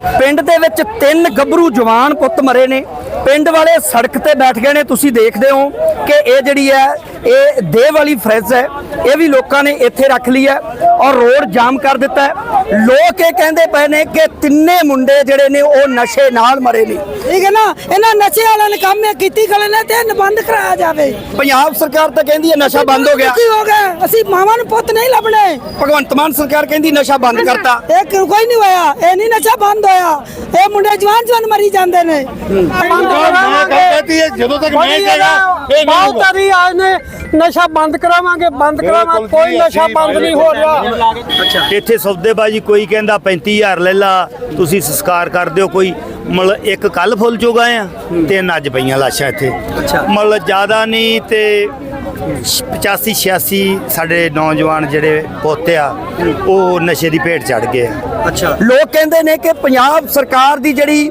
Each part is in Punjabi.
ਪਿੰਡ ਦੇ ਵਿੱਚ ਤਿੰਨ ਗੱਭਰੂ ਜਵਾਨ ਪੁੱਤ ਮਰੇ ਨੇ। ਪਿੰਡ ਵਾਲੇ ਸੜਕ ਤੇ ਬੈਠ ਗਏ ਨੇ। ਤੁਸੀਂ ਦੇਖਦੇ ਹੋ ਕਿ ਇਹ ਜਿਹੜੀ ਹੈ ਇਹ ਦੇਹ ਵਾਲੀ ਫਰਿੱਜ ਹੈ। ਇਹ ਵੀ ਲੋਕਾਂ ਨੇ ਇੱਥੇ ਰੱਖ ਲਈ ਹੈ ਔਰ ਰੋਡ ਜਾਮ ਕਰ ਦਿੱਤਾ ਹੈ। ਲੋਕ ਇਹ ਕਹਿੰਦੇ ਪਏ ਨੇ ਕਿ ਤਿੰਨੇ ਮੁੰਡੇ ਜਿਹੜੇ ਨੇ ਉਹ ਨਸ਼ੇ ਨਾਲ ਮਰੇ ਨੇ। ਠੀਕ ਹੈ ਨਾ? ਇਹਨਾਂ ਨਸ਼ੇ ਵਾਲਿਆਂ ਨੇ ਕੰਮ ਇਹ ਕੀਤੀ ਖਲੇ ਨੇ ਤੇ ਇਹਨੂੰ ਬੰਦ ਕਰਾਇਆ ਜਾਵੇ। ਪੰਜਾਬ ਸਰਕਾਰ ਤਾਂ ਕਹਿੰਦੀ ਹੈ ਨਸ਼ਾ ਬੰਦ ਹੋ ਗਿਆ। ਕੀ ਹੋ ਗਿਆ ਅਸੀਂ ਮਾਵਾਂ ਨੂੰ ਪੁੱਤ ਨਹੀਂ ਲੱਭਣੇ। ਭਗਵੰਤ ਮਾਨ ਸਰਕਾਰ ਕਹਿੰਦੀ ਨਸ਼ਾ ਬੰਦ ਕਰਤਾ। ਇਹ ਕੋਈ ਨਹੀਂ ਹੋਇਆ। ਇਹ ਨਹੀਂ ਨਸ਼ਾ ਬੰਦ ਹੋਇਆ। ਇਹ ਮੁੰਡੇ ਜਵਾਨ ਜਵਾਨ ਮਰੀ ਜਾਂਦੇ ਨੇ। ਜਦੋਂ ਤੱਕ ਮੈਂ ਕਹੇਗਾ ਇਹ ਨਹੀਂ ਹੋਊਗਾ। ਆਏ ਨੇ ਨਸ਼ਾ ਬੰਦ ਕਰਾਵਾਂਗੇ ਬੰਦ ਬਿਲਕੁਲ ਕੋਈ ਜੀ, ਨਸ਼ਾ ਅਸੀਂ ਬੰਦ ਨਹੀਂ ਹੋ ਰਿਹਾ। ਇੱਥੇ ਸੌਦੇਬਾਜੀ ਕੋਈ ਕਹਿੰਦਾ 35000 ਲੈ ਲਾ ਤੁਸੀਂ ਸੰਸਕਾਰ ਕਰ ਦਿਓ ਕੋਈ। ਮਤਲਬ ਇੱਕ ਕੱਲ ਫੁੱਲ ਚੋ ਗਏ ਆ ਤਿੰਨ ਅੱਜ ਪਈਆਂ ਲਾਸ਼ਾਂ ਇੱਥੇ। ਮਤਲਬ ਜ਼ਿਆਦਾ ਨਹੀਂ ਤੇ 85 86 ਸਾਡੇ ਨੌਜਵਾਨ ਜਿਹੜੇ ਪੋਤੇ ਆ ਉਹ ਨਸ਼ੇ ਦੀ ਭੇਟ ਚੜ ਗਏ ਆ। ਅੱਛਾ। ਲੋਕ ਕਹਿੰਦੇ ਨੇ ਕਿ ਪੰਜਾਬ ਸਰਕਾਰ ਦੀ ਜਿਹੜੀ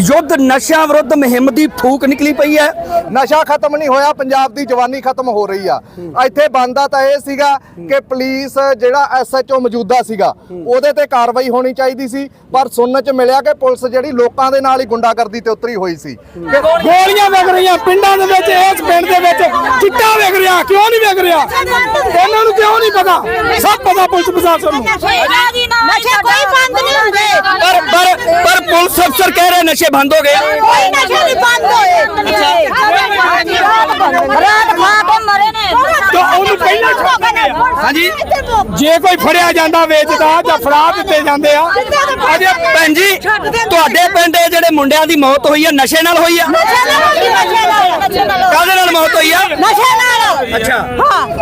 ਯੁੱਧ ਨਸ਼ਾ ਵਿਰੁੱਧ ਮੁਹਿੰਮ ਦੀ ਫੂਕ ਨਿਕਲੀ ਪਈ ਹੈ। ਨਸ਼ਾ ਖਤਮ ਨਹੀਂ ਹੋਇਆ ਪੰਜਾਬ ਦੀ ਜਵਾਨੀ ਖਤਮ ਹੋ ਰਹੀ ਆ। ਇੱਥੇ ਬੰਦਾ ਤਾਂ ਇਹ ਸੀਗਾ ਕਿ ਪੁਲਿਸ ਜਿਹੜਾ ਐਸਐਚਓ ਮੌਜੂਦਾ ਸੀਗਾ ਉਹਦੇ ਤੇ ਕਾਰਵਾਈ ਹੋਣੀ ਚਾਹੀਦੀ ਸੀ। ਪਰ ਸੁਣਨ ਚ ਮਿਲਿਆ ਕਿ ਪੁਲਿਸ ਜਿਹੜੀ ਲੋਕਾਂ ਦੇ ਨਾਲ ਹੀ ਗੁੰਡਾਗਰਦੀ ਤੇ ਉਤਰੀ ਹੋਈ ਸੀ। ਗੋਲੀਆਂ ਵਿਕ ਰਹੀਆਂ ਪਿੰਡਾਂ ਦੇ ਵਿੱਚ ਇਸ ਪਿੰਡ ਦੇ ਵਿੱਚ ਚਿੱਟਾ ਵਿਕ ਰਿਹਾ ਕਿਉਂ ਨਹੀਂ ਵਿਕ ਰਿਹਾ? ਇਹਨਾਂ ਨੂੰ ਕਿਉਂ ਨਹੀਂ ਪਤਾ? ਸਭ ਪਤਾ ਪੁਲਿਸ ਪ੍ਰਸ਼ਾਸਨ ਨੂੰ। ਨਸ਼ੇ ਕੋਈ ਬੰਦ ਨਹੀਂ ਹੁੰਦੇ। ਪਰ ਪਰ ਪਰ ਪੁਲਿਸ ਅਫਸਰ ਕਹਿ ਰਹੇ ਨਸ਼ੇ ਬੰਦ ਹੋ ਗਏ। ਕੋਈ ਨਸ਼ੇ ਨਹੀਂ ਬੰਦ ਹੋਏ। ਰਾਤ ਖਾ ਕੇ ਮਰੇ ਨੇ। ਤਾਂ ਉਹਨੂੰ ਪਹਿਲਾਂ ਛੱਡ ਦਿੰਦੇ ਆ। ਹਾਂਜੀ। ਜੇ ਕੋਈ ਫੜਿਆ ਜਾਂਦਾ ਵੇਚਦਾ ਜਾਂ ਫੜਾ ਦਿੱਤੇ ਜਾਂਦੇ ਆ ਅਜੇ ਭੈਣ ਜੀ ਤੁਹਾਡੇ ਪਿੰਡ ਇਹ ਜਿਹੜੇ ਮੁੰਡਿਆਂ ਦੀ ਮੌਤ ਹੋਈ ਹੈ ਨਸ਼ੇ ਨਾਲ ਹੋਈ ਹੈ ਕਾਹਦੇ ਨਾਲ ਮੌਤ ਹੋਈ ਹੈ ਨਸ਼ੇ ਨਾਲ। ਅੱਛਾ।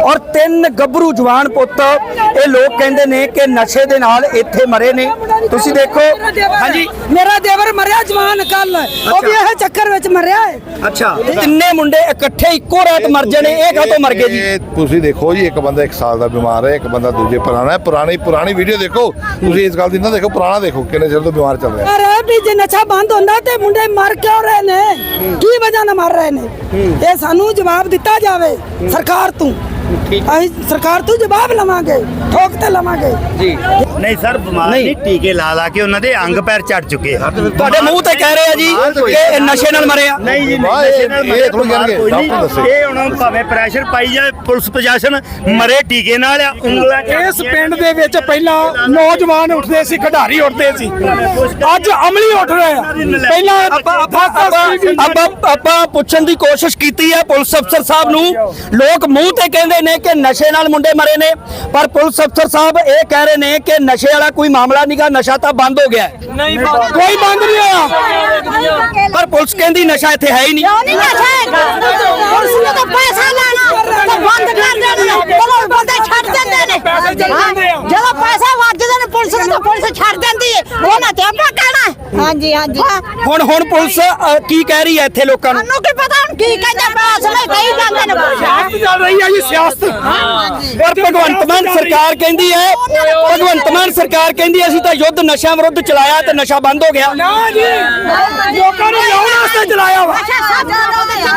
ਔਰ ਤਿੰਨ ਗੱਭਰੂ ਜਵਾਨ ਪੁੱਤ ਇਹ ਲੋਕ ਕਹਿੰਦੇ ਨੇ ਕਿ ਨਸ਼ੇ ਦੇ ਨਾਲ ਇੱਥੇ ਮਰੇ ਨੇ। ਤੁਸੀਂ ਦੇਖੋ। ਹਾਂਜੀ। ਮੇਰਾ ਦੇਵਰ ਮਰਿਆ ਜਵਾਨ ਕੱਲ ਉਹ ਵੀ ਇਹ ਚੱਕਰ ਵਿੱਚ ਮਰਿਆ ਹੈ ਅੱਛਾ। ਤਿੰਨੇ ਮੁੰਡੇ ਇਕੱਠੇ ਇੱਕੋ ਰਾਤ ਮਰ ਜਾਣੇ ਇਹ ਕਾਹਤੋਂ ਮਰ ਗਏ ਜੀ? ਤੁਸੀਂ ਦੇਖੋ ਜੀ ਇੱਕ ਬੰਦਾ 1 ਸਾਲ ਦਾ ਬਿਮਾਰ ਹੈ ਇੱਕ ਬੰਦਾ ਦੂਜੇ ਪੁਰਾਣਾ ਹੈ। ਪੁਰਾਣੀ ਪੁਰਾਣੀ ਵੀਡੀਓ ਦੇਖੋ। ਤੁਸੀਂ ਇਸ ਗੱਲ ਦੀ ਨਾ ਦੇਖੋ ਪੁਰਾਣਾ ਦੇਖੋ ਕਿੰਨੇ ਚਿਰ ਤੋਂ ਬਿਮਾਰ ਚੱਲ ਰਿਹਾ। ਪਰ ਇਹ ਵੀ ਜੇ ਨਸ਼ਾ ਬੰਦ ਹੁੰਦਾ ਤੇ ਮੁੰਡੇ ਮਰ ਕਿਉਂ ਰਹੇ ਨੇ? ਕੀ ਵਜ੍ਹਾ ਨਾਲ ਮਰ ਰਹੇ ਨੇ? ਇਹ ਸਾਨੂੰ ਜਵਾਬ ਦਿੱਤਾ ਜਾਵੇ। ਸਰਕਾਰ ਅਸੀਂ ਸਰਕਾਰ ਤੋਂ ਜਵਾਬ ਲਵਾਂਗੇ ਠੋਕ ਤੇ ਲਵਾਂਗੇ। ਨਹੀਂ ਸਰ ਬਿਮਾਰ ਨਹੀਂ। ਟੀਕੇ ਲਾ ਲਾ ਕੇ ਉਹਨਾਂ ਦੇ ਅੰਗ ਪੈਰ ਚੜ ਚੁੱਕੇ ਆ। ਤੁਹਾਡੇ ਮੂੰਹ ਤੇ ਕਹਿ ਰਹੇ ਆ ਜੀ ਕਿ ਇਹ ਨਸ਼ੇ ਨਾਲ ਮਰੇ ਆ ਨਹੀਂ ਜੀ ਨਹੀਂ, ਨਸ਼ੇ ਨਾਲ ਇਹ ਮਰੇ ਕੋਈ ਨਹੀਂ। ਹੁਣ ਭਾਵੇਂ ਪ੍ਰੈਸ਼ਰ ਪਾਈ ਜਾਏ ਪੁਲਿਸ ਪ੍ਰਸ਼ਾਸਨ ਮਰੇ ਟੀਕੇ ਨਾਲ ਆ ਉਂਗਲਾਂ ਇਸ ਪਿੰਡ ਦੇ ਵਿੱਚ ਪਹਿਲਾਂ ਨੌਜਵਾਨ ਉੱਠਦੇ ਸੀ ਖਿਡਾਰੀ ਉੱਠਦੇ ਸੀ। ਅੱਜ ਅਮਲੀ ਉੱਠ ਰਹੇ ਆ। ਪਹਿਲਾਂ ਆਪਾਂ ਆਪਾਂ ਆਪਾਂ- ਆਪਾਂ ਆਪਾਂ ਪੁੱਛਣ ਦੀ ਕੋਸ਼ਿਸ਼ ਕੀਤੀ ਹੈ ਪੁਲਿਸ ਅਫਸਰ ਸਾਹਿਬ ਨੂੰ। ਲੋਕ ਮੂੰਹ ਤੇ ਕਹਿੰਦੇ ਨੇ ਕਿ ਨਸ਼ੇ ਨਾਲ ਮੁੰਡੇ ਮਰੇ ਨੇ ਪਰ ਪੁਲਿਸ ਅਫਸਰ ਸਾਹਿਬ ਇਹ ਕਹਿ ਰਹੇ ਨੇ ਕਿ ਨਸ਼ੇ ਵਾਲਾ ਕੋਈ ਮਾਮਲਾ ਨਹੀਂਗਾ ਨਸ਼ਾ ਤਾਂ ਬੰਦ ਹੋ ਗਿਆ। ਕੋਈ ਬੰਦ ਨਹੀਂ ਹੋਇਆ। ਪਰ ਪੁਲਿਸ ਕਹਿੰਦੀ ਨਸ਼ਾ ਇੱਥੇ ਹੈ ਹੀ ਨਹੀਂ ਕਿਉਂ ਨਹੀਂ ਨਸ਼ਾ ਹੈਗਾ? ਪੁਲਿਸ ਨੇ ਤਾਂ ਪੈਸਾ ਲੈਣਾ ਤੇ ਬੰਦ ਕਰ ਦੇਣਾ। ਚਲੋ ਬੰਦੇ ਛੱਡ ਦਿੰਦੇ ਨੇ। ਜਦੋਂ ਪੈਸਾ ਵੱਜਦੇ ਨੇ ਪੁਲਿਸ ਨੂੰ ਤਾਂ ਪੁਲਿਸ ਛੱਡ ਦਿੰਦੀ ਹੈ। ਉਹਨਾਂ ਤੇ ਆਪਾਂ ਹਾਂਜੀ ਹਾਂਜੀ। ਹੁਣ ਹੁਣ ਪੁਲਿਸ ਅ, ਕੀ ਕਹਿ ਰਹੀ ਹੈ ਇੱਥੇ ਲੋਕਾਂ ਨੂੰ? ਸਾਨੂੰ ਕੀ ਪਤਾ ਹੁਣ ਕੀ ਕਹਿੰਦੇ ਪੈਸੇ ਲਈ ਕਹੀ ਜਾਂਦੇ ਨੇ। ਸਿਆਸਤ ਚੱਲ ਰਹੀ ਹੈ ਜੀ ਸਿਆਸਤ। ਪਰ ਭਗਵੰਤ ਮਾਨ ਸਰਕਾਰ ਕਹਿੰਦੀ ਹੈ ਭਗਵੰਤ ਮਾਨ ਸਰਕਾਰ ਕਹਿੰਦੀ ਹੈ, ਅਸੀਂ ਤਾਂ ਯੁੱਧ ਨਸ਼ਿਆਂ ਵਿਰੁੱਧ ਚਲਾਇਆ ਤੇ ਨਸ਼ਾ ਬੰਦ ਹੋ ਗਿਆ। ਨਾ ਜੀ ਲੋਕਾਂ ਨੂੰ ਲਾਉਣ ਵਾਸਤੇ ਚਲਾਇਆ ਵਾ।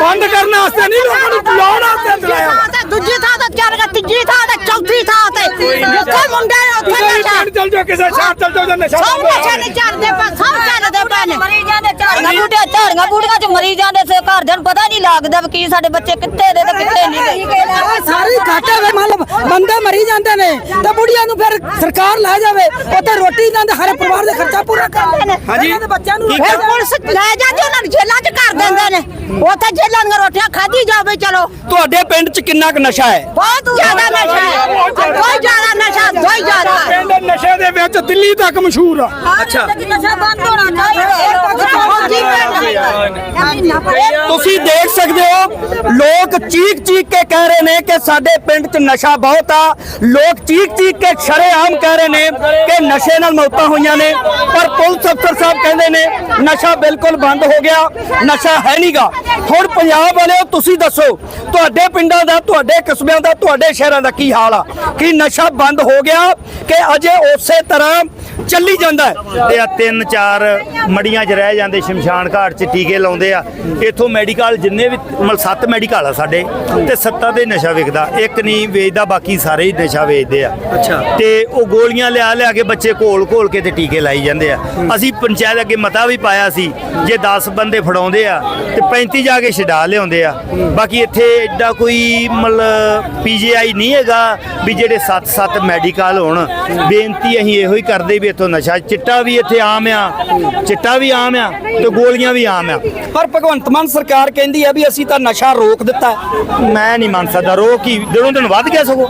ਬੰਦ ਕਰਨ ਵਾਸਤੇ ਨਹੀਂ ਲੋਕਾਂ ਨੂੰ ਲਾਉਣ ਵਾਸਤੇ ਚਲਾਇਆ ਵਾ। ਦੂਜੀ ਥਾਂ ਤੇ ਚੱਲ ਗਿਆ ਤੀਜੀ ਥਾਂ ਤੇ ਚੌਥੀ ਥਾਂ ਤੇ। ਜਿੱਥੇ ਮੁੰਡੇ ਨੇ ਉੱਥੇ ਵੀ ਨਸ਼ਾ। ਚਲ ਜਾਓ ਕਿਸੇ ਸ਼ਹਿਰ ਚਲ ਜਾਂ ਨਸ਼ਾ ਸਭ ਨਸ਼ਾ ਨਹੀਂ ਚੱਲਦੇ ਪਾ ਸਭ ਚੱਲਦੇ ਪਾ ਨੇ। ਮਰੀ ਜਾਂਦੇ ਝਾੜੀਆਂ ਬੂਟੇ ਝਾੜੀਆਂ ਬੂਟੀਆਂ ਚ ਮਰੀ ਜਾਂਦੇ ਸੇ ਘਰਦਿਆਂ ਨੂੰ ਪਤਾ ਨਹੀਂ ਲੱਗਦਾ ਵੀ ਕੀ ਸਾਡੇ ਬੱਚੇ ਕਿੱਥੇ ਦੇ ਤੇ ਕਿੱਥੇ ਨਹੀਂ ਗਏ ਸਾਰੀ ਘਾਟੇ ਵਿੱਚ ਮਤਲਬ ਬੰਦੇ ਮਰੀ ਜਾਂਦੇ ਨੇ ਤੇ ਬੁੜੀਆਂ ਨੂੰ ਫਿਰ ਸਰਕਾਰ ਲੈ ਜਾਵੇ ਉੱਥੇ ਰੋਟੀ ਦਿੰਦੇ ਹਰੇ ਪਰਿਵਾਰ ਦਾ ਖਰਚਾ ਪੂਰਾ ਕਰਦੇ ਨੇ ਹਾਂਜੀ। ਦੇ ਬੱਚਿਆਂ ਨੂੰ। ਫਿਰ ਪੁਲਿਸ ਲੈ ਜਾਂਦੀ ਉਹਨਾਂ ਨੂੰ ਜੇਲ੍ਹਾਂ 'ਚ ਕਰ ਦਿੰਦੇ ਨੇ। ਉੱਥੇ ਜੇਲ੍ਹਾਂ ਦੀਆਂ ਰੋਟੀਆਂ ਖਾਧੀ ਜਾਵੇ ਚਲੋ। ਤੁਹਾਡੇ ਪਿੰਡ 'ਚ ਕਿੰਨਾ ਕੁ ਨਸ਼ਾ ਹੈ? ਬਹੁਤ ਜ਼ਿਆਦਾ ਨਸ਼ਾ ਹੈ। ਬਹੁਤ ਜ਼ਿਆਦਾ ਨਸ਼ਾ ਬਹੁਤ ਜ਼ਿਆਦਾ। ਪਿੰਡ ਨਸ਼ੇ ਦੇ ਵਿੱਚ ਦਿੱਲੀ ਤੱਕ ਮਸ਼ਹੂਰ ਆ। ਅੱਛਾ। ਨਸ਼ਾ ਬੰਦ ਹੋਣਾ ਚਾਹੀਦਾ। ਤੁਸੀਂ ਦੇਖ ਸਕਦੇ ਹੋ ਲੋਕ ਚੀਕ ਚੀਕ ਕੇ ਕਹਿ ਰਹੇ ਨੇ ਕਿ ਸਾਡੇ ਪਿੰਡ 'ਚ ਨਸ਼ਾ ਬਹੁਤ ਆ। ਲੋਕ ਚੀਕ ਚੀਕ ਕੇ ਸ਼ਰੇਆਮ ਕਹਿ ਰਹੇ ਨੇ ਕਿ ਨਸ਼ੇ ਨਾਲ ਮੌਤਾਂ ਹੋਈਆਂ ਨੇ। ਪਰ ਪੁਲਿਸ ਅਫਸਰ ਸਾਹਿਬ ਕਹਿੰਦੇ ਰਹੇ ਨੇ ਨਸ਼ਾ ਬਿਲਕੁਲ ਬੰਦ ਹੋ ਗਿਆ। ਨਸ਼ਾ ਹੈ ਨਹੀਂਗਾ ਹੁਣ ਪੰਜਾਬ ਵਾਲਿਓ ਤੁਸੀਂ ਦੱਸੋ ਤੁਹਾਡੇ ਪਿੰਡਾਂ ਦਾ ਤੁਹਾਡੇ ਕਸਬਿਆਂ ਦਾ ਤੁਹਾਡੇ ਸ਼ਹਿਰਾਂ ਦਾ ਕੀ ਹਾਲ ਆ? ਕੀ ਨਸ਼ਾ ਬੰਦ ਹੋ ਗਿਆ ਕਿ ਅਜੇ ਉਸੇ ਤਰ੍ਹਾਂ ਚੱਲੀ ਜਾਂਦਾ ਹੈ? ਤੇ ਆ ਤਿੰਨ ਚਾਰ ਮੜੀਆਂ 'ਚ ਰਹਿ ਜਾਂਦੇ ਸ਼ਮਸ਼ਾਨ ਘਾਟ 'ਚ ਟੀਕੇ ਲਾਉਂਦੇ ਆ। ਇੱਥੋਂ ਮੈਡੀਕਲ ਜਿੰਨੇ ਵੀ ਮਤਲਬ ਸੱਤ ਮੈਡੀਕਲ ਆ ਸਾਡੇ ਤੇ ਸੱਤਾਂ ਦੇ ਨਸ਼ਾ ਵਿਕਦਾ। ਇੱਕ ਨਹੀਂ ਵੇਚਦਾ ਬਾਕੀ ਸਾਰੇ ਹੀ ਨਸ਼ਾ ਵੇਚਦੇ ਆ। ਅੱਛਾ। ਤੇ ਉਹ ਗੋਲੀਆਂ ਲਿਆ ਲਿਆ ਕੇ ਬੱਚੇ ਘੋਲ ਘੋਲ ਕੇ ਤੇ ਟੀਕੇ ਲਾਈ ਜਾਂਦੇ ਆ। ਅਸੀਂ ਪੰਚਾਇਤ ਅੱਗੇ ਮਤਾ ਵੀ ਪਾਇਆ ਸੀ ਜੇ 10 ਬੰਦੇ ਫੜਾਉਂਦੇ ਆ ਤੇ 35 ਜਾ ਕੇ ਛਡਾ ਲਿਆਉਂਦੇ ਆ। ਬਾਕੀ ਇੱਥੇ ਐਡਾ ਕੋਈ ਮਤਲਬ ਪੀਜੀਆਈ ਨਹੀਂ ਹੈਗਾ ਵੀ ਜਿਹੜੇ 7-7 ਮੈਡੀਕਲ ਹੋਣ। ਬੇਨਤੀ ਅਸੀਂ ਇਹੋ ਹੀ ਕਰਦੇ ਵੀ ਇੱਥੋਂ ਨਸ਼ਾ ਚਿੱਟਾ ਵੀ ਇੱਥੇ ਆਮ ਆ ਚਿੱਟਾ ਵੀ ਆਮ ਆ ਤੇ ਗੋਲੀਆਂ ਵੀ ਆਮ ਆ। ਪਰ ਭਗਵੰਤ ਮਾਨ ਸਰਕਾਰ ਕਹਿੰਦੀ ਹੈ ਵੀ ਅਸੀਂ ਤਾਂ ਨਸ਼ਾ ਰੋਕ ਦਿੱਤਾ। ਮੈਂ ਨਹੀਂ ਮੰਨ ਸਕਦਾ ਰੋਕ ਹੀ ਦਿਨੋਂ ਦਿਨ ਵੱਧ ਗਿਆ ਸਗੋਂ।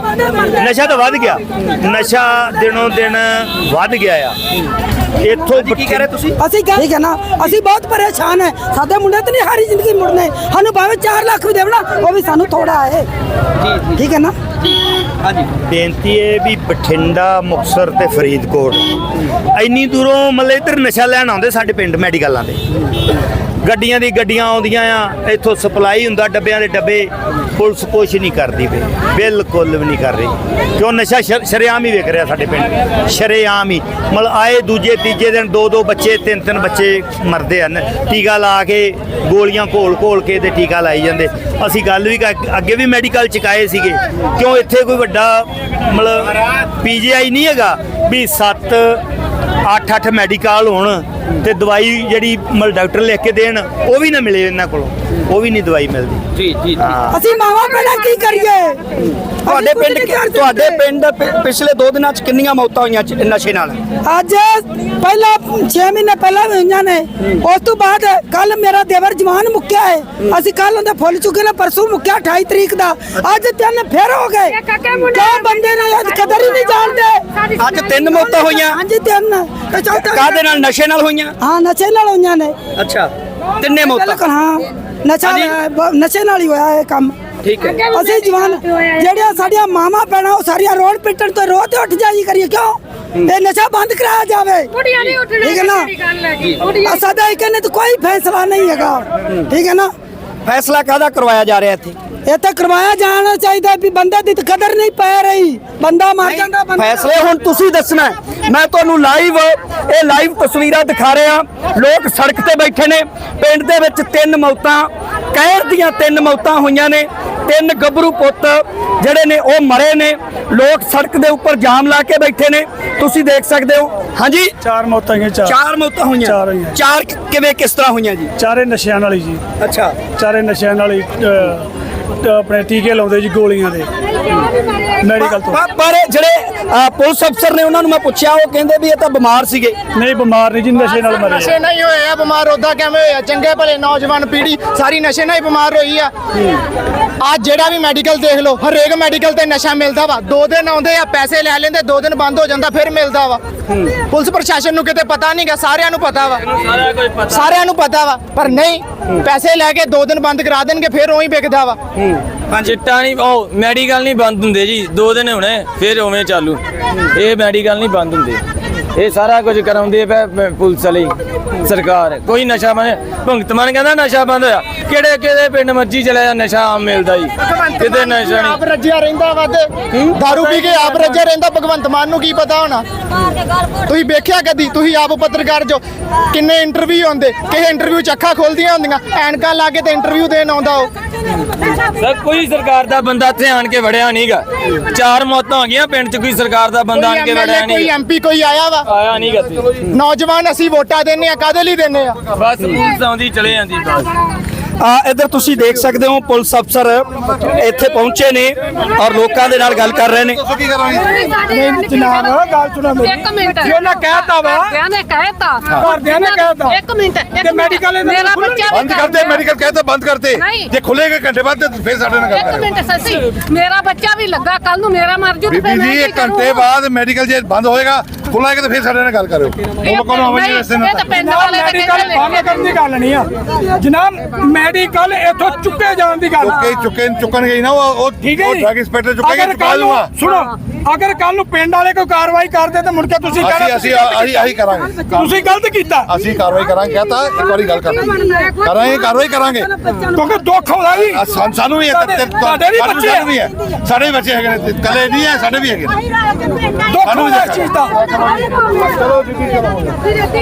ਨਸ਼ਾ ਤਾਂ ਵੱਧ ਗਿਆ। ਨਸ਼ਾ ਦਿਨੋਂ ਦਿਨ ਵੱਧ ਗਿਆ ਆ। ਇੱਥੋਂ ਕੀ ਕਹਿ ਰਹੇ ਤੁਸੀਂ? ਅਸੀਂ ਕਹਿ ਠੀਕ ਹੈ ਨਾ? ਅਸੀਂ ਬਹੁਤ ਪਰੇਸ਼ਾਨ ਹੈ। ਸਾਡੇ ਮੁੰਡੇ ਤੇ ਨਹੀਂ ਹਾਰੀ ਜ਼ਿੰਦਗੀ ਮੁੜਨੇ ਸਾਨੂੰ ਭਾਵੇਂ 4 ਲੱਖ ਵੀ ਦੇਵਣਾ ਉਹ ਵੀ ਸਾਨੂੰ ਥੋੜਾ ਹੈ। ਜੀ ਠੀਕ ਹੈ ਨਾ? ਹਾਂਜੀ। ਬੇਨਤੀ ਹੈ ਵੀ ਬਠਿੰਡਾ ਮੁਕਸਰ ਤੇ ਫਰੀਦਕੋਟ। ਇੰਨੀ ਦੂਰੋਂ ਮਤਲਬ ਇੱਧਰ ਨਸ਼ਾ ਲੈਣ ਆਉਂਦੇ ਸਾਡੇ ਪਿੰਡ ਮੈਡੀਕਲਾਂ ਦੇ। ਗੱਡੀਆਂ ਦੀ ਗੱਡੀਆਂ ਆਉਂਦੀਆਂ ਆ, ਇੱਥੋਂ ਸਪਲਾਈ ਹੁੰਦਾ ਡੱਬਿਆਂ ਦੇ ਡੱਬੇ, ਪੁਲਿਸ ਕੁਛ ਨਹੀਂ ਕਰਦੀ ਪਈ ਬਿਲਕੁਲ ਵੀ ਨਹੀਂ ਕਰ ਰਹੀ। ਕਿਉਂ ਨਸ਼ਾ ਸ਼ਰ- ਸ਼ਰੇਆਮ ਹੀ ਵਿਕ ਰਿਹਾ ਸਾਡੇ ਪਿੰਡ। ਸ਼ਰੇਆਮ ਹੀ। ਮਤਲਬ ਆਏ ਦੂਜੇ, ਤੀਜੇ ਦਿਨ ਦੋ ਦੋ ਬੱਚੇ, ਤਿੰਨ ਤਿੰਨ ਬੱਚੇ ਮਰਦੇ ਹਨ। ਟੀਕਾ ਲਾ ਕੇ ਗੋਲੀਆਂ ਘੋਲ ਘੋਲ ਕੇ ਤੇ ਟੀਕਾ ਲਾਈ ਜਾਂਦੇ। ਅਸੀਂ ਗੱਲ ਵੀ ਕਰ- ਅੱਗੇ ਵੀ ਮੈਡੀਕਲ ਚੁਕਾਏ ਸੀਗੇ। ਕਿਉਂ ਇੱਥੇ ਕੋਈ ਵੱਡਾ ਮਤਲਬ ਪੀਜੀਆਈ ਨਹੀਂ ਹੈਗਾ ਵੀ 7 8 8 ਮੈਡੀਕਲ ਹੋਣ। ਤੇ ਦਵਾਈ ਜਿਹੜੀ ਮਤਲਬ ਡਾਕਟਰ ਲਿਖ ਕੇ ਦੇਣ ਉਹ ਵੀ ਨਾ ਮਿਲੇ ਇਹਨਾਂ ਕੋਲੋਂ। ਉਹ ਵੀ ਨਹੀਂ ਦਵਾਈ ਮਿਲਦੀ। ਜੀ ਜੀ ਹਾਂ। ਅਸੀਂ ਮਾਵਾ ਪੈਣਾ ਕੀ ਕਰੀਏ? ਤੁਹਾਡੇ ਅਸੀਂ ਕੁਝ ਪਿੰਡ ਨਹੀਂ ਕਰ ਸਕਦੇ। ਤੁਹਾਡੇ ਪਿੰਡ ਪਿ- ਪਿਛਲੇ 2 ਦਿਨਾਂ 'ਚ ਕਿੰਨੀਆਂ ਮੌਤਾਂ ਹੋਈਆਂ ਚ- ਨਸ਼ੇ ਨਾਲ? ਅੱਜ ਪਹਿਲਾਂ 6 ਮਹੀਨੇ ਪਹਿਲਾਂ ਹੋਈਆਂ ਨੇ। ਉਸ ਤੋਂ ਬਾਅਦ ਕੱਲ ਮੇਰਾ ਦੇਵਰ ਜਵਾਨ ਮੁੱਕਿਆ ਹੈ। ਅਸੀਂ ਕੱਲ ਉਹਦੇ ਫੁੱਲ ਚੁੱਕੇ ਨੇ ਪਰਸੋਂ ਮੁੱਕਿਆ 28 ਤਰੀਕ ਦਾ। ਅੱਜ ਤਿੰਨ ਫੇਰ ਹੋ ਗਏ। ਕਿਉਂ ਬੰਦੇ ਨੇ ਅੱਜ ਕਦਰ ਹੀ ਨਹੀਂ ਜਾਣਦੇ। ਅੱਜ ਤਿੰਨ ਮੌਤਾਂ ਹੋਈਆਂ। ਹਾਂਜੀ ਤਿੰਨ। ਤੇ ਚੌਥਾ ਕਾਹਦੇ ਨਾਲ? ਨਸ਼ੇ ਨਾਲ ਹੋਈਆਂ? ਹਾਂ ਨਸ਼ੇ ਨਾਲ ਹੋਈਆਂ ਨੇ। ਅੱਛਾ। ਤਿੰਨੇ ਮੌਤਾਂ। ਬਿਲਕੁਲ ਹਾਂ। ਨਸ਼ਾ ਬ- ਨਸ਼ੇ ਨਾਲ ਹੀ ਹੋਇਆ ਇਹ ਕੰਮ। ਠੀਕ ਹੈ। ਅਸੀਂ ਜਵਾਨ ਜਿਹੜੀਆਂ ਸਾਡੀਆਂ ਮਾਮਾ ਪੈਣਾ ਉਹ ਸਾਰੀਆਂ ਰੋਡ ਪਿੱਟਣ ਤੋਂ ਰੋਹ ਤੇ ਉੱਠ ਜਾਈ ਕਰੀਏ ਕਿਉਂ? ਇਹ ਨਸ਼ਾ ਬੰਦ ਕਰਾਇਆ ਜਾਵੇ। ਕੁੜੀਆਂ ਨਹੀਂ ਉੱਠਣਾ ਠੀਕ ਹੈ ਨਾ? ਕਿਹੜੀ ਗੱਲ ਹੈਗੀ ਕੁੜੀਆਂ ਅਸਾਂ ਦਾ ਇਹ ਕਹਿੰਦੇ ਤਾਂ ਕੋਈ ਫੈਸਲਾ ਨਹੀਂ ਹੈਗਾ। ਠੀਕ ਹੈ ਨਾ? ਫੈਸਲਾ ਕਾਹਦਾ ਕਰਵਾਇਆ ਜਾ ਰਿਹਾ ਇੱਥੇ? ਇਹ ਤਾਂ ਕਰਵਾਇਆ ਜਾਣਾ ਚਾਹੀਦਾ ਵੀ ਬੰਦੇ ਦੀ ਤਾਂ ਕਦਰ ਨਹੀਂ ਪੈ ਰਹੀ। ਬੰਦਾ ਮਰ ਜਾਂਦਾ ਬੰਦਾ ਫੈਸਲੇ ਹੁਣ ਤੁਸੀਂ ਦੱਸਣਾ। ਮੈਂ ਤੁਹਾਨੂੰ ਲਾਈਵ ਇਹ ਲਾਈਵ ਤਸਵੀਰਾਂ ਦਿਖਾ ਰਿਹਾ। ਲੋਕ ਸੜਕ ਤੇ ਬੈਠੇ ਨੇ। ਪਿੰਡ ਦੇ ਵਿੱਚ ਤਿੰਨ ਮੌਤਾਂ ਕਹਿਰ ਦੀਆਂ ਤਿੰਨ ਮੌਤਾਂ ਹੋਈਆਂ ਨੇ। ਤਿੰਨ ਗੱਭਰੂ ਪੁੱਤ ਜਿਹੜੇ ਨੇ ਉਹ ਮਰੇ ਨੇ। ਲੋਕ ਸੜਕ ਦੇ ਉੱਪਰ ਜਾਮ ਲਾ ਕੇ ਬੈਠੇ ਨੇ। ਤੁਸੀਂ ਦੇਖ ਸਕਦੇ ਹੋ। ਹਾਂਜੀ? ਚਾਰ ਮੌਤਾਂ ਹੀ ਚਾਰ। ਚਾਰ ਮੌਤਾਂ ਹੋਈਆਂ। ਚਾਰ ਹੋਈਆਂ। ਚਾਰ ਕਿਵੇਂ ਕਿਸ ਤਰ੍ਹਾਂ ਹੋਈਆਂ ਜੀ? ਚਾਰੇ ਨਸ਼ਿਆਂ ਨਾਲ ਹੀ ਜੀ। ਅੱਛਾ। ਚਾਰੇ ਨਸ਼ਿਆਂ ਨਾਲ ਹੀ ਅਹ, ਤੇ ਆਪਣੇ ਟੀਕੇ ਲਾਉਂਦੇ ਜੀ ਗੋਲੀਆਂ ਦੇ। ਮੈਡੀਕਲ ਤੋਂ। ਪਰ- ਪਰ ਜਿਹੜੇ ਅ, ਪੁਲਿਸ ਅਫਸਰ ਨੇ ਉਹਨਾਂ ਨੂੰ ਮੈਂ ਪੁੱਛਿਆ ਉਹ ਕਹਿੰਦੇ ਵੀ ਇਹ ਤਾਂ ਬਿਮਾਰ ਸੀਗੇ। ਨਹੀਂ ਬਿਮਾਰ ਨਹੀਂ ਜੀ ਨਸ਼ੇ ਨਾਲ ਮਰੇ ਨਸ਼ੇ ਨਹੀਂ ਹੋਏ ਆ ਬਿਮਾਰ ਉਦਾਂ ਕਿਵੇਂ ਹੋਏ ਆ ਚੰਗੇ ਭਲੇ ਨੌਜਵਾਨ ਪੀੜ੍ਹੀ ਸਾਰੀ ਨਸ਼ੇ ਨਾਲ ਹੀ ਬਿਮਾਰ ਹੋਈ ਆ। ਅੱਜ ਜਿਹੜਾ ਵੀ ਮੈਡੀਕਲ ਦੇਖ ਲਓ ਹਰੇਕ ਮੈਡੀਕਲ ਤੇ ਨਸ਼ਾ ਮਿਲਦਾ ਵਾ। ਦੋ ਦਿਨ ਆਉਂਦੇ ਆ ਪੈਸੇ ਲੈ ਲੈਂਦੇ ਦੋ ਦਿਨ ਬੰਦ ਹੋ ਜਾਂਦਾ ਫਿਰ ਮਿਲਦਾ ਵਾ। ਪੁਲਿਸ ਪ੍ਰਸ਼ਾਸਨ ਨੂੰ ਕਿਤੇ ਪਤਾ ਨਹੀਂਗਾ ਸਾਰਿਆਂ ਨੂੰ ਪਤਾ ਵਾ। ਸਾਰਿਆਂ ਨੂੰ ਪਤਾ ਵਾ ਪਰ ਨਹੀਂ ਪੈਸੇ ਲੈ ਕੇ ਦੋ ਦਿਨ ਬੰਦ ਕਰਾ ਦੇਣਗੇ ਫਿਰ ਉਹੀ ਵਿਕਦਾ ਵਾ। ਚਿੱਟਾ ਨਹੀਂ ਉਹ ਮੈਡੀਕਲ ਨਹੀਂ ਬੰਦ ਹੁੰਦੇ ਜੀ ਦੋ ਦਿਨ ਹੋਣੇ ਫਿਰ ਉਵੇਂ ਚਾਲੂ। ਇਹ ਮੈਡੀਕਲ ਨਹੀਂ ਬੰਦ ਹੁੰਦੇ। ਇਹ ਸਾਰਾ ਕੁਝ ਕਰਾਉਂਦੇ ਪਏ ਪ- ਪੁਲਿਸ ਵਾਲੇ ਸਰਕਾਰ। ਕੋਈ ਨਸ਼ਾ ਬੰਦ ਭਗਤ ਮਾਨ ਕਹਿੰਦਾ ਨਸ਼ਾ ਬੰਦ ਹੋਇਆ। ਕਿਹੜੇ ਕਿਹੜੇ ਪਿੰਡ ਮਰਜ਼ੀ ਚਲੇ ਜਾ ਨਸ਼ਾ ਆਮ ਮਿਲਦਾ ਜੀ। ਕਿਤੇ ਨਸ਼ਾ ਆਪ ਰੱਜਿਆ ਰਹਿੰਦਾ ਵਾ ਤੇ। ਦਾਰੂ ਪੀ ਕੇ ਆਪ ਰੱਜਿਆ ਰਹਿੰਦਾ ਭਗਵੰਤ ਮਾਨ ਨੂੰ ਕੀ ਪਤਾ ਹੋਣਾ? ਤੁਸੀਂ ਵੇਖਿਆ ਕਦੀ? ਤੁਸੀਂ ਆਪ ਪੱਤਰਕਾਰ ਜੋ ਕਿੰਨੇ ਇੰਟਰਵਿਊ ਆਉਂਦੇ? ਕਿਸੇ ਇੰਟਰਵਿਊ ਚ ਅੱਖਾਂ ਖੋਲਦੀਆਂ ਹੁੰਦੀਆਂ। ਐਨਕਾਂ ਲਾ ਕੇ ਤੇ ਇੰਟਰਵਿਊ ਦੇਣ ਆਉਂਦਾ ਉਹ। ਸਰ ਕੋਈ ਸਰਕਾਰ ਦਾ ਬੰਦਾ ਇੱਥੇ ਆਣ ਕੇ ਵੜਿਆ ਨਹੀਂਗਾ ਚਾਰ ਮੌਤਾਂ ਹੋ ਗਈਆਂ ਪਿੰਡ 'ਚ ਕੋਈ ਸਰਕਾਰ ਦਾ ਬੰਦਾ ਆਣ ਕੇ ਵੜਿਆ MLA, ਕੋਈ ਨਹੀਂ ਐਮਪੀ ਕੋਈ ਆਇਆ ਵਾ? ਆਇਆ ਨਹੀਂ ਗੱਤੇ ਨੌਜਵਾਨ ਅਸੀਂ ਵੋਟਾਂ ਦਿੰਨੇ ਆ ਕਾਦੇ ਲਈ ਦਿੰਨੇ ਆ ਬਸ ਪੁਲਿਸ ਆਉਂਦੀ ਚਲੇ ਜਾਂਦੀ ਬਸ। ਆ ਇੱਧਰ ਤੁਸੀਂ ਦੇਖ ਸਕਦੇ ਹੋ ਪੁਲਿਸ ਅਫਸਰ ਇੱਥੇ ਪਹੁੰਚੇ ਨੇ ਔਰ ਲੋਕਾਂ ਦੇ ਨਾਲ ਗੱਲ ਕਰ ਰਹੇ ਨੇ। ਜਨਾਬ ਗੱਲ ਸੁਣਾ ਮੇਰੀ। ਇੱਕ ਮਿੰਟ। ਜੇ ਉਹਨਾਂ ਕਹਿਤਾ ਵਾ ਘਰਦਿਆਂ ਨੇ ਕਹਿਤਾ ਘਰਦਿਆਂ ਨੇ ਕਹਿਤਾ ਇੱਕ ਮਿੰਟ ਤੇ। ਇਹਨਾਂ ਮੇਰਾ ਬੱਚਾ ਬੰਦ ਕਰਦਾ। ਮੈਡੀਕਲ ਕਹਿੰਦੇ ਬੰਦ ਨਹੀਂ। ਜੇ ਖੁੱਲੇਗੇ ਘੰਟੇ ਬਾਅਦ ਤੇ ਫਿਰ ਸਾਡੇ ਨਾਲ ਗੱਲ ਇੱਕ ਮਿੰਟ ਸੱਸੀ ਮੇਰਾ ਬੱਚਾ ਵੀ ਲੱਗਾ ਕੱਲ ਨੂੰ ਮੇਰਾ ਮਰ ਜੂ ਤੇ ਮੈਂ ਜੀ ਇੱਕ ਘੰਟੇ? ਬਾਅਦ ਮੈਡੀਕਲ ਜੇ ਬੰਦ ਹੋਏਗਾ ਖੁੱਲਾ ਕੇ ਤੇ ਫਿਰ ਸਾਡੇ ਨਾਲ ਗੱਲ ਕਰਿਓ ਉਹ ਇਹ ਤਾਂ ਪਿੰਡ ਵਾਲੇ ਤਾਂ ਮੈਡੀਕਲ ਬੰਦ ਕਰਨ ਦੀ ਗੱਲ ਨਹੀਂ ਆ। ਜਨਾਬ ਮੈਡੀਕਲ ਇੱਥੋਂ ਚੁੱਕੇ ਜਾਣ ਦੀ ਗੱਲ। ਚੁੱਕੇ ਚੁੱਕੇ ਚੁੱਕਣ ਗਈ ਨਾ ਉਹ ਉਹ ਠੀਕ ਹੈ ਡਰਗ ਇੰਸਪੈਕਟਰ ਚੁੱਕੇਗਾ ਚੁਕਾ ਦੂੰਗਾ ਸੁਣੋ ਅਗਰ ਕੱਲ ਨੂੰ ਪਿੰਡ ਵਾਲੇ ਕੋਈ ਕਾਰਵਾਈ ਕਰਦੇ ਤਾਂ ਮੁੜ ਕੇ ਤੁਸੀਂ ਅਸੀਂ ਕਹਿਣਾ ਅਸੀਂ ਅਸੀਂ ਅਸੀਂ ਕਰਾਂਗੇ। ਤੁਸੀਂ ਗਲਤ ਕੀਤਾ। ਅਸੀਂ ਕਾਰਵਾਈ ਕਰਾਂਗੇ ਕਹਤਾ ਇੱਕ ਵਾਰੀ ਗੱਲ ਕਰਾਂਗੇ ਕਰਾਂਗੇ ਕਾਰਵਾਈ ਕਰਾਂਗੇ। ਕਿਉਂਕਿ ਦੁੱਖ ਹੋਦਾ ਜੀ। ਸਾਨੂੰ- ਵੀ ਹੈ ਤੇ- ਤੇ- ਤੁਹਾਡੇ ਵੀ ਬੱਚੇ ਵੀ ਹੈ। ਸਾਡੇ ਵੀ ਬੱਚੇ ਹੈਗੇ ਨੇ। ਕੱਲੇ ਨਹੀਂ ਹੈ ਸਾਡੇ ਵੀ ਹੈਗੇ ਨੇ। ਦੁੱਖ ਹੋਦਾ ਇਸ ਚੀਜ਼ ਦਾ।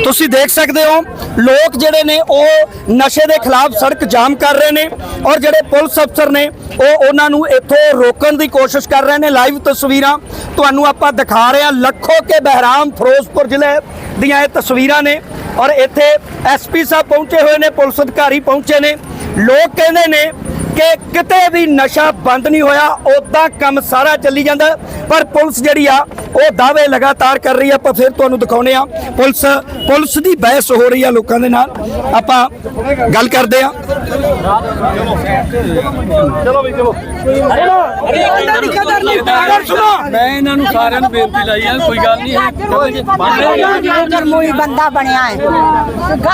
ਤੁਸੀਂ ਦੇਖ ਸਕਦੇ ਹੋ ਲੋਕ ਜਿਹੜੇ ਨੇ ਉਹ ਨਸ਼ੇ ਦੇ ਖਿਲਾਫ ਸੜਕ ਜਾਮ ਕਰ ਰਹੇ ਨੇ ਔਰ ਜਿਹੜੇ ਪੁਲਿਸ ਅਫਸਰ ਨੇ, ਉਹ ਉਹਨਾਂ ਨੂੰ ਇੱਥੋਂ ਰੋਕਣ ਦੀ ਕੋਸ਼ਿਸ਼ ਕਰ ਰਹੇ ਨੇ। ਲਾਈਵ ਤਸਵੀਰਾਂ ਤੁਹਾਨੂੰ ਆਪਾਂ ਦਿਖਾ ਰਹੇ ਹਾਂ। ਲੱਖੋ ਕੇ ਬਹਿਰਾਮ ਫਿਰੋਜ਼ਪੁਰ ਜ਼ਿਲ੍ਹੇ ਦੀਆਂ ਇਹ ਤਸਵੀਰਾਂ ਨੇ ਔਰ ਇੱਥੇ ਐਸਪੀ ਸਾਹਿਬ ਪਹੁੰਚੇ ਹੋਏ ਨੇ, ਪੁਲਿਸ ਅਧਿਕਾਰੀ ਪਹੁੰਚੇ ਨੇ। ਲੋਕ ਕਹਿੰਦੇ ਨੇ ਕਿ ਕਿਤੇ ਵੀ ਨਸ਼ਾ ਬੰਦ ਨਹੀਂ ਹੋਇਆ ਉਦਾਂ ਕੰਮ ਸਾਰਾ ਚੱਲੀ ਜਾਂਦਾ। ਪਰ ਪੁਲਿਸ ਜਿਹੜੀ ਆ ਉਹ ਦਾਅਵੇ ਲਗਾਤਾਰ ਕਰ ਰਹੀ ਆ ਆਪਾਂ ਫਿਰ ਤੁਹਾਨੂੰ ਦਿਖਾਉਨੇ ਆ। ਪੁਲਿਸ ਪੁਲਿਸ ਦੀ ਬਹਿਸ ਹੋ ਰਹੀ ਆ ਲੋਕਾਂ ਦੇ ਨਾਲ। ਆਪਾਂ ਗੱਲ ਕਰਦੇ ਆ। ਅਗਰ ਸੁਣੋ ਮੈਂ ਇਹਨਾਂ ਨੂੰ ਸਾਰਿਆਂ ਨੂੰ ਬੇਨਤੀ ਲਾਈ ਆ ਕੋਈ ਗੱਲ ਨਹੀਂ ਹੈ। ਮੂਈ ਬੰਦਾ ਬਣਿਆ ਹੈ।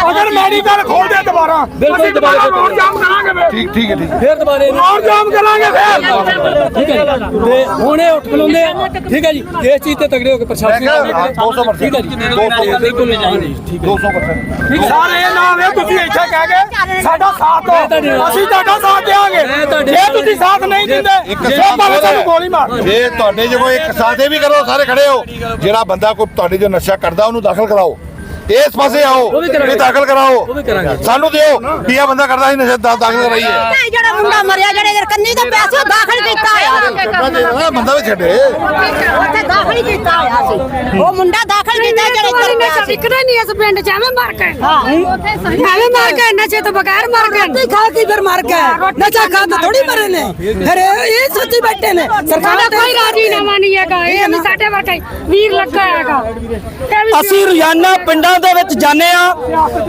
ਅਗਰ ਮੈਡੀਕਲ ਖੋਲ ਦੇ ਦੁਬਾਰਾ। ਬਿਲਕੁਲ ਦੁਬਾਰਾ ਹੋਰ ਜਾਮ ਕਰਾਂਗੇ ਫਿਰ ਠੀਕ ਠੀਕ ਹੈ ਠੀਕ ਫੇਰ ਦੁਬਾਰੇ ਹੋਰ ਜਾਮ ਕਰਾਂਗੇ ਫਿਰ। ਠੀਕ ਹੈ ਜੀ। ਤੇ ਹੁਣੇ ਉੱਠ ਖਲੋਂਦੇ। ਆ ਠੀਕ ਹੈ ਜੀ। ਇਸ ਚੀਜ਼ ਤੇ ਤਗੜੇ ਹੋ ਕੇ ਪ੍ਰਸ਼ਾਸਨ ਮੈਂ ਕਿਹਾ 200% ਠੀਕ ਹੈ ਜੀ। 200% ਬਿਲਕੁਲ ਨਹੀਂ ਜਾਣੀ ਠੀਕ ਹੈ 200% ਸਾਰੇ ਇਹ ਨਾਮ ਹੈ ਤੁਸੀਂ ਇੱਥੇ ਕਹਿ ਕੇ ਸਾਡਾ ਸਾਥ ਦਿਓ। ਅਸੀਂ ਤੁਹਾਡਾ ਸਾਥ ਦੇਵਾਂਗੇ ਮੈਂ ਤੁਹਾਡੇ ਜੇ ਤੁਸੀਂ ਸਾਥ ਨਹੀਂ ਦਿੰਦੇ ਇੱਕ ਸਾਥ ਭਾਵੇਂ ਤੁਹਾਨੂੰ। ਗੋਲੀ ਮਾਰ ਜੇ ਤੁਹਾਡੇ ਜੇ ਕੋਈ ਇੱਕ ਸਾਥੇ ਵੀ ਕਰੋ ਸਾਰੇ ਖੜੇ ਹੋ। ਜਿਹੜਾ ਬੰਦਾ ਕੋਈ ਤੁਹਾਡੇ ਜੋ ਨਸ਼ਾ ਕਰਦਾ ਉਹਨੂੰ ਦਾਖਲ ਕਰਾਓ। ਇਸ ਪਾਸੇ ਆਓ ਉਹ। ਇਹ ਦਾਖਲ ਕਰਾਓ। ਉਹ ਵੀ ਕਰਾਂਗੇ। ਸਾਨੂੰ ਦਿਓ ਵੀ ਇਹ ਬੰਦਾ ਕਰਦਾ ਸੀ ਨਸ਼ਾ ਦਾ- ਦਾਖਲ ਕਰਾਈਏ। ਜਿਹੜਾ ਮੁੰਡਾ ਮਰਿਆ ਜਿਹੜੇ ਦੇ ਕੰਨੀ ਦੇ ਪੈਸੇ ਦਾਖਲ ਕੀਤਾ ਹੋਇਆ ਬੰਦਾ ਵੀ ਛੱਡੇ। ਉੱਥੇ ਦਾਖਲ ਹੀ ਕੀਤਾ ਹੋਇਆ ਸੀ। ਉਹ ਮੁੰਡਾ ਦਾਖਲ ਕੀਤਾ ਜਿਹੜੇ ਇੱਧਰ ਪਿਆ ਸੀ। ਵਿਕਦਾ ਨਹੀਂ ਇਸ ਪਿੰਡ ਚ ਐਵੇਂ ਮਰ ਗਏ ਹਾਂ। ਐਵੇਂ ਮਰ ਗਏ ਨਸ਼ੇ ਤੋਂ ਬਗੈਰ ਮਰ ਗਏ ਰੋਟੀ ਖਾ ਕੇ ਫਿਰ ਮਰ ਗਏ ਨਸ਼ਾ ਖਾ ਕੇ। ਥੋੜੀ ਮਰੇ ਨੇ। ਫਿਰ ਇਹ ਇਹ ਸੋਚੀ ਬੈਠੇ ਨੇ। ਸਰਕਾਰ ਸਾਡਾ ਤੇ ਕੋਈ ਰਾਜੀਨਾਮਾ ਨਹੀਂ ਹੈਗਾ। ਇਹ ਵੀ ਸਾਡੇ ਵਰਗਾ ਹੀ ਵੀਰ ਲੱਗਾ ਹੈਗਾ। ਇਹ ਵੀ ਅਸੀਂ ਰੋਜ਼ਾਨਾ ਪਿੰਡਾਂ ਦੇ ਵਿੱਚ ਜਾਂਦੇ ਆ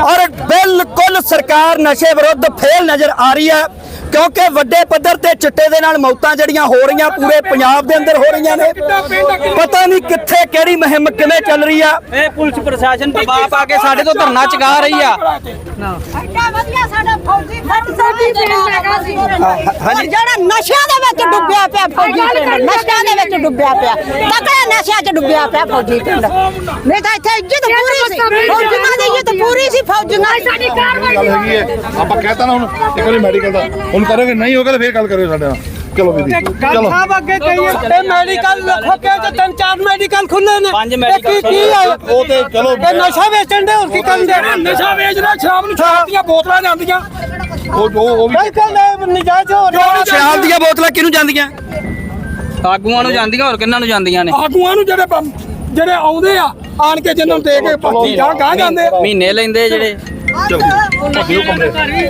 ਔਰ ਬਿਲਕੁਲ ਸਰਕਾਰ ਨਸ਼ੇ ਵਿਰੁੱਧ ਫੇਲ ਨਜ਼ਰ ਆ ਰਹੀ ਹੈ। ਕਿਉਂਕਿ ਵੱਡੇ ਪੱਧਰ ਤੇ ਚਿੱਟੇ ਦੇ ਨਾਲ ਮੌਤਾਂ ਜਿਹੜੀਆਂ ਹੋ ਰਹੀਆਂ ਪੂਰੇ ਪੰਜਾਬ ਦੇ ਅੰਦਰ ਹੋ ਰਹੀਆਂ ਨੇ। ਪਤਾ ਨਹੀਂ ਕਿੱਥੇ ਕਿਹੜੀ ਮੁਹਿੰਮ ਕਿਵੇਂ ਚੱਲ ਰਹੀ ਆ। ਇਹ ਪੁਲਿਸ ਪ੍ਰਸ਼ਾਸਨ ਦਬਾਅ ਪਾ ਕੇ ਸਾਡੇ ਤੋਂ ਧਰਨਾ ਚੁਕਾ ਰਹੀ ਆ। ਐਡਾ ਵਧੀਆ ਸਾਡਾ ਫੌਜੀ ਫੱਟ ਸਾਡੀ ਪਿੰਡ ਹੈਗਾ ਸੀ। ਹਾਂਜੀ ਜਿਹੜਾ ਨਸ਼ਿਆਂ ਦੇ ਵਿੱਚ ਡੁੱਬਿਆ ਪਿਆ ਫੌਜੀ ਪਿੰਡ ਨਸ਼ਿਆਂ ਦੇ ਵਿੱਚ ਡੁੱਬਿਆ ਪਿਆ। ਤਕੜੇ ਨਸ਼ਿਆਂ 'ਚ ਡੁੱਬਿਆ ਪਿਆ ਫੌਜੀ ਪਿੰਡ। ਨਹੀਂ ਤਾਂ ਇੱਥੇ ਇੱਜ਼ਤ ਪੂਰੀ ਸੀ। ਫੌਜੀਆਂ ਦੀ ਇੱਜ਼ਤ ਪੂਰੀ ਸੀ ਫੌਜੀਆਂ ਸਾਡੀ ਕਾਰਵਾਈ ਆਪਾਂ ਕਹਿਤਾ ਨਾ ਹੁਣ ਇੱਕ ਵਾਰੀ ਮੈਡੀਕਲ ਦਾ। ਹੁਣ ਕਰੋਗੇ? ਨਹੀਂ ਹੋਗਾ ਤਾਂ ਫੇਰ ਗੱਲ ਕਰਿਓ ਸਾਡੇ ਨਾਲ। ਚਲੋ ਬੀਬੀ। ਚਲੋ। ਅੱਗੇ ਕਹੀਏ ਇਹ ਮੈਡੀਕਲ ਲੱਖੋ ਕੇ ਤੇ ਤਿੰਨ ਚਾਰ ਮੈਡੀਕਲ ਖੁੱਲੇ ਨੇ। ਪੰਜ medical ਕੀ ਕੀ ਹੈ ਉਹ ਤੇ ਚਲੋ ਇਹ ਨਸ਼ਾ ਵੇਚਣ ਦੇ ਹੋਰ ਕੀ ਕਰਨ ਦੇ ਨਸ਼ਾ ਵੇਚਣਾ ਸ਼ਰਾਬ ਨੂੰ ਸ਼ਰਾਬ ਦੀਆਂ ਬੋਤਲਾਂ ਜਾਂਦੀਆਂ ਉਹ ਉਹ ਉਹ ਵੀ ਬਿਲਕੁਲ ਨਜਾਇਜ਼ ਹੋ ਰਿਹਾ। ਸ਼ਰਾਬ ਦੀਆਂ ਬੋਤਲਾਂ ਕਿਹਨੂੰ ਜਾਂਦੀਆਂ? ਆਗੂਆਂ ਨੂੰ ਜਾਂਦੀਆਂ ਹੋਰ ਕਿੰਨਾਂ ਨੂੰ ਜਾਂਦੀਆਂ ਨੇ? ਆਗੂਆਂ ਨੂੰ ਜਿਹੜੇ ਜਿਹੜੇ ਆਉਂਦੇ ਆ ਆਣ ਕੇ ਜਿੰਨਾਂ ਨੂੰ ਦੇ ਕੇ ਭਾਜੀ ਜਾਂ ਗਾਂ ਜਾਂਦੇ ਮਹੀਨੇ ਲੈਂਦੇ ਜਿਹੜੇ।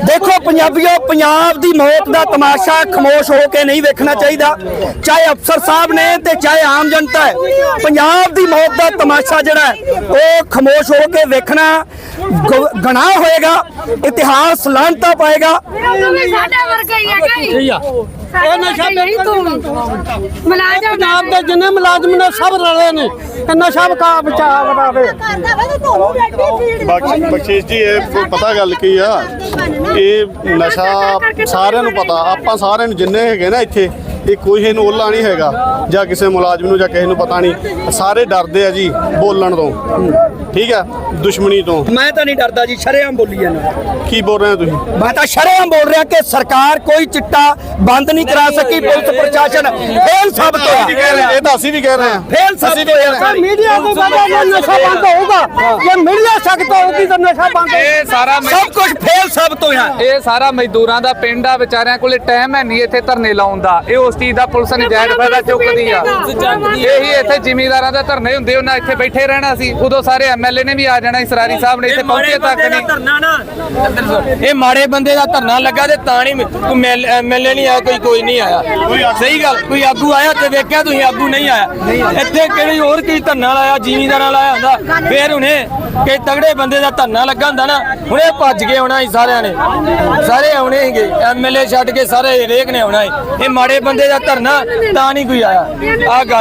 ਦੇਖੋ, ਪੰਜਾਬੀਓ, ਪੰਜਾਬ ਦੀ ਮੌਤ ਦਾ ਤਮਾਸ਼ਾ ਖਮੋਸ਼ ਹੋ ਕੇ ਨਹੀਂ ਵੇਖਣਾ ਚਾਹੀਦਾ। ਚਾਹੇ ਅਫਸਰ ਸਾਹਿਬ ਨੇ ਤੇ ਚਾਹੇ ਆਮ ਜਨਤਾ ਹੈ, ਪੰਜਾਬ ਦੀ ਮੌਤ ਦਾ ਤਮਾਸ਼ਾ ਜਿਹੜਾ ਉਹ ਖਮੋਸ਼ ਹੋ ਕੇ ਵੇਖਣਾ ਗ- ਹੋਏਗਾ। ਇਤਿਹਾਸ ਲਾਂਤਾ ਪਾਏਗਾ। ਸਾਡੇ ਵਰਗਾ ਹੀ ਹੀ ਸਹੀ ਆ। ਇਹ ਨਸ਼ਾ ਨਹੀਂ ਤੂੰ। ਮਲਾਜਮ ਪੰਜਾਬ ਦੇ ਜਿੰਨੇ ਮੁਲਾਜ਼ਮ ਨੇ ਸਭ ਰਲੇ ਨੇ। ਇਹ ਨਸ਼ਾ ਬਕਾ ਬਚਾ ਬਣਾਵੇ। ਕਰਦਾ ਵਾ ਤੂੰ ਐਡੀ ਫੀਡ ਬਾਕੀ ਬਖਸ਼ੀਸ਼ ਜੀ ਇਹ ਪਤਾ ਗੱਲ ਕੀ ਆ? ਇਹ ਨਸ਼ਾ ਸਾਰਿਆਂ ਨੂੰ ਪਤਾ। ਆਪਾਂ ਸਾਰਿਆਂ ਨੂੰ ਜਿੰਨੇ ਹੈਗੇ ਨਾ ਇੱਥੇ ਇਹ ਕੋਈ ਇਹਨੂੰ ਓਲਾ ਨਹੀਂ ਹੈਗਾ। ਜਾਂ ਕਿਸੇ ਮੁਲਾਜ਼ਮ ਨੂੰ ਜਾਂ ਕਿਸੇ ਨੂੰ ਪਤਾ ਨਹੀਂ। ਸਾਰੇ ਡਰਦੇ ਆ ਜੀ ਬੋਲਣ ਤੋਂ। ਠੀਕ ਆ ਦੁਸ਼ਮਣੀ ਤੋਂ। ਮੈਂ ਤਾਂ ਨਹੀਂ ਡਰਦਾ ਜੀ ਸ਼ਰੇਆਮ ਬੋਲੀ ਜਾਂਦਾ। ਕੀ ਬੋਲ ਰਹੇ ਹੋ ਤੁਸੀਂ? ਮੈਂ ਤਾਂ ਸ਼ਰੇਆਮ ਬੋਲ ਰਿਹਾ ਕਿ ਸਰਕਾਰ ਕੋਈ ਚਿੱਟਾ ਬੰਦ ਨਹੀਂ ਕਰਾ ਸਕੀ ਪੁਲਿਸ ਪ੍ਰਸ਼ਾਸਨ। ਫੇਲ ਸਾਬਤ ਹੋਇਆ ਇਹ ਤਾਂ ਅਸੀਂ ਵੀ ਕਹਿ ਰਹੇ ਹਾਂ। ਫੇਲ ਸਾਬਤ ਹੋਇਆ ਮੀਡੀਆ ਦੀ ਵਜ੍ਹਾ ਨਾਲ ਨਸ਼ਾ ਬੰਦ ਹੋਊਗਾ। ਜੇ ਮੀਡੀਆ ਸਖਤ ਹੋਊਗੀ ਤਾਂ ਨਸ਼ਾ ਬੰਦ ਇਹ ਸਾਰਾ ਸਭ ਕੁਝ ਫੇਲ ਸਾਬਤ ਹੋਇਆ ਇਹ ਸਾਰਾ ਮਜ਼ਦੂਰਾਂ ਦਾ ਪਿੰਡ ਆ ਵਿਚਾਰਿਆਂ ਕੋਲੇ ਟਾਈਮ ਹੈ ਨਹੀਂ ਇੱਥੇ ਧਰਨੇ ਲਾਉਣ ਦਾ। ਇਹ ਉਸ ਚੀਜ਼ ਦਾ ਪੁਲਿਸ ਨਜਾਇਜ਼ ਫਾਇਦਾ ਚੁੱਕਦੀ ਆ। ਇਹੀ ਇੱਥੇ ਜ਼ਿਮੀਂਦਾਰਾਂ ਦੇ ਧਰਨੇ ਹੁੰਦੇ ਉਹਨਾਂ ਇੱਥੇ ਬੈਠੇ ਰਹਿਣਾ ਸੀ। ਉਦੋਂ ਸਾਰੇ ਐਮਐਲਏ ਨੇ ਵੀ ਆ ਜਾਣਾ ਸੀ ਸਰਾਰੀ ਸਾਹਿਬ ਨੇ ਇੱਥੇ ਪਹੁੰਚੇ ਤੱਕ ਨਹੀਂ। ਇਹ ਮਾੜੇ ਬੰਦੇ ਦਾ ਧਰਨਾ ਲੱਗਾ ਤੇ ਤਾਂ ਨਹੀਂ ਕੋਈ ਐਮਐਲਏ ਨਹੀਂ ਆਇਆ ਕੋਈ ਕੋਈ ਨਹੀਂ ਆਇਆ। ਸਹੀ ਗੱਲ ਕੋਈ ਆਗੂ ਆਇਆ ਤੇ ਵੇਖਿਆ ਤੁਸੀਂ ਆਗੂ ਨਹੀਂ ਆਇਆ। ਇੱਥੇ ਕਿਹੜੀ ਹੋਰ ਕੀ ਧਰਨਾ ਲਾਇਆ ਜ਼ਿਮੀਂਦਾਰਾਂ ਲਾਇਆ ਹੁੰਦਾ। ਫੇਰ ਹੁਣੇ ਕਿ ਤਗੜੇ ਬੰਦੇ ਦਾ ਧਰਨਾ ਲੱਗਾ ਹੁੰਦਾ ਨਾ ਹੁਣੇ ਭੱਜ ਕੇ ਆਉਣਾ ਸੀ ਸਾਰਿਆਂ ਨੇ। ਸਾਰੇ ਆਉਣੇ ਸੀਗੇ। ਐਮਐਲਏ ਛੱਡ ਕੇ ਸਾਰੇ ਰੇਕ ਨੇ ਆਉਣਾ ਸੀ। ਇਹ ਮਾੜੇ ਬੰਦੇ ਦਾ ਧਰਨਾ ਤਾਂ ਨਹੀਂ ਕੋਈ ਆਇਆ। ਆ ਗੱਲ।